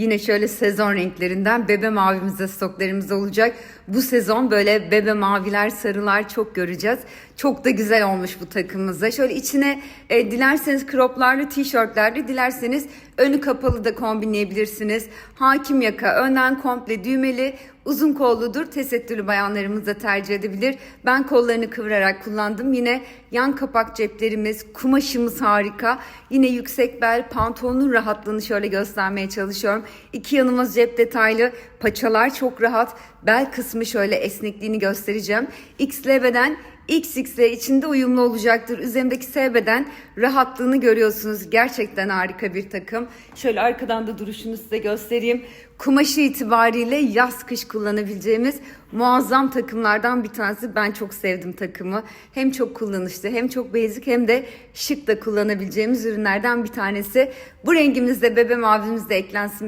Yine şöyle sezon renklerinden bebe mavimizde stoklarımız olacak. Bu sezon böyle bebe maviler, sarılar çok göreceğiz. Çok da güzel olmuş bu takımımızda. Şöyle içine e, dilerseniz croplarla, tişörtlerle, dilerseniz önü kapalı da kombinleyebilirsiniz. Hakim yaka, önden komple düğmeli, uzun kolludur. Tesettürlü bayanlarımız da tercih edebilir. Ben kollarını kıvırarak kullandım. Yine yan kapak ceplerimiz, kumaşımız harika. Yine yüksek bel, pantolonun rahatlığını şöyle göstermeye çalışıyorum. İki yanımız cep detaylı, paçalar çok rahat. Bel kısmı şöyle esnekliğini göstereceğim. XL beden XXL içinde uyumlu olacaktır. Üzerimdeki S beden rahatlığını görüyorsunuz. Gerçekten harika bir takım. Şöyle arkadan da duruşunu size göstereyim. Kumaşı itibariyle yaz kış kullanabileceğimiz muazzam takımlardan bir tanesi. Ben çok sevdim takımı. Hem çok kullanışlı hem çok basic hem de şık da kullanabileceğimiz ürünlerden bir tanesi. Bu rengimizde bebe mavimizde eklensin